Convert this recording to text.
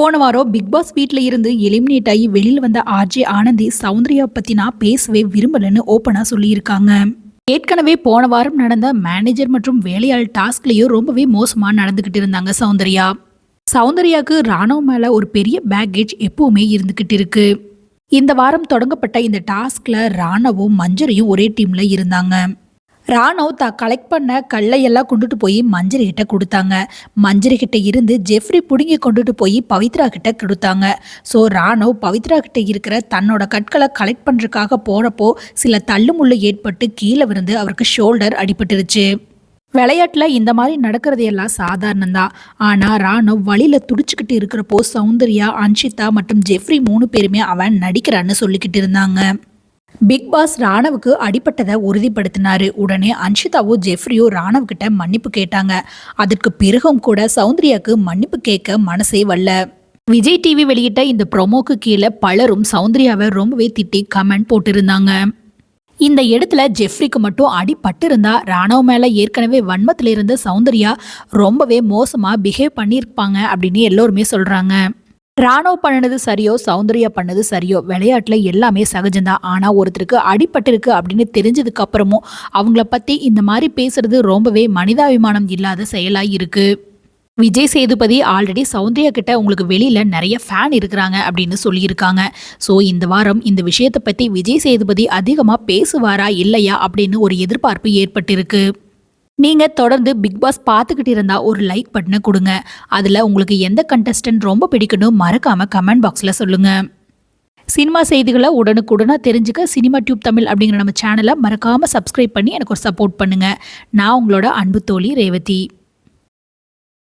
போன வாரம் big pass வீட்டில் இருந்து எலிமினேட் ஆகி வெளியில் வந்த ஆர்ஜே ஆனந்தி சௌந்தர்யா பற்றி நான் பேசவே விரும்பலன்னு ஓப்பனாக சொல்லியிருக்காங்க. ஏற்கனவே போன வாரம் நடந்த மேனேஜர் மற்றும் வேலையாள் டாஸ்க்லேயும் ரொம்பவே மோசமாக நடந்துக்கிட்டு இருந்தாங்க சௌந்தர்யா. சௌந்தர்யாவுக்கு ராணுவ மேலே ஒரு பெரிய பேக்கேஜ் எப்போவுமே இருந்துக்கிட்டு இருக்கு. இந்த வாரம் தொடங்கப்பட்ட இந்த டாஸ்கில் ராணவும் மஞ்சரையும் ஒரே டீமில் இருந்தாங்க. ராணவ் தான் கலெக்ட் பண்ண கல்லையெல்லாம் கொண்டுட்டு போய் மஞ்சரி கிட்ட கொடுத்தாங்க. மஞ்சரி கிட்ட இருந்து ஜெஃப்ரி பிடுங்கி கொண்டுட்டு போய் பவித்ரா கிட்ட கொடுத்தாங்க. ஸோ ராணவ் பவித்ரா கிட்ட இருக்கிற தன்னோட கற்களை கலெக்ட் பண்ணுறதுக்காக போகிறப்போ சில தள்ளுமுள்ளு ஏற்பட்டு கீழே விழுந்து அவருக்கு ஷோல்டர் அடிபட்டுருச்சு. விளையாட்டில் இந்த மாதிரி நடக்கிறது எல்லாம் சாதாரணம்தான் ஆனால் ராணுவ் வழியில் துடிச்சுக்கிட்டு இருக்கிறப்போ சௌந்தர்யா அன்ஷிதா மற்றும் ஜெஃப்ரி மூணு பேருமே அவன் நடிக்கிறான்னு சொல்லிக்கிட்டு இருந்தாங்க. பிக் பாஸ் ராணவுக்கு அடிபட்டதை உறுதிப்படுத்தினாரு. உடனே அன்ஷிதாவோ ஜெஃப்ரியோ ராணவ் கிட்ட மன்னிப்பு கேட்டாங்க. அதற்கு பிறகும் கூட சௌந்தர்யாக்கு மன்னிப்பு கேட்க மனசே வரல. விஜய் டிவி வெளியிட்ட இந்த ப்ரொமோக்கு கீழே பலரும் சௌந்தர்யாவை ரொம்பவே திட்டி கமெண்ட் போட்டிருந்தாங்க. இந்த இடத்துல ஜெஃப்ரிக்கு மட்டும் அடிபட்டு இருந்தா ராணவ் மேலே ஏற்கனவே வன்மத்தில் இருந்த சௌந்தர்யா ரொம்பவே மோசமாக பிஹேவ் பண்ணியிருப்பாங்க அப்படின்னு எல்லோருமே சொல்கிறாங்க ராணோ பண்ணது சரியோ சௌந்தர்யா பண்ணது சரியோ விளையாட்டில் எல்லாமே சகஜம்தான். ஆனால் ஒருத்தருக்கு அடிபட்டிருக்கு அப்படின்னு தெரிஞ்சதுக்கு அப்புறமும் அவங்கள பத்தி இந்த மாதிரி பேசுறது ரொம்பவே மனிதாபிமானம் இல்லாத செயலாக இருக்கு. விஜய் சேதுபதி ஆல்ரெடி சௌந்தர்யா கிட்ட உங்களுக்கு வெளியில நிறைய ஃபேன் இருக்கிறாங்க அப்படின்னு சொல்லியிருக்காங்க. ஸோ இந்த வாரம் இந்த விஷயத்தை பத்தி விஜய் சேதுபதி அதிகமாக பேசுவாரா இல்லையா அப்படின்னு ஒரு எதிர்பார்ப்பு ஏற்பட்டிருக்கு. நீங்கள் தொடர்ந்து பிக் பாஸ் பார்த்துக்கிட்டு இருந்தால் ஒரு லைக் பட்டனை கொடுங்க. அதில் உங்களுக்கு எந்த கண்டஸ்டன்ட் ரொம்ப பிடிக்கணும் மறக்காமல் கமெண்ட் பாக்ஸில் சொல்லுங்கள் சினிமா செய்திகளை உடனுக்குடனாக தெரிஞ்சுக்க சினிமா டியூப் தமிழ் அப்படிங்கிற நம்ம சேனலை மறக்காமல் சப்ஸ்கிரைப் பண்ணி எனக்கு ஒரு சப்போர்ட் பண்ணுங்கள் நான் உங்களோட அன்பு தோழி ரேவதி.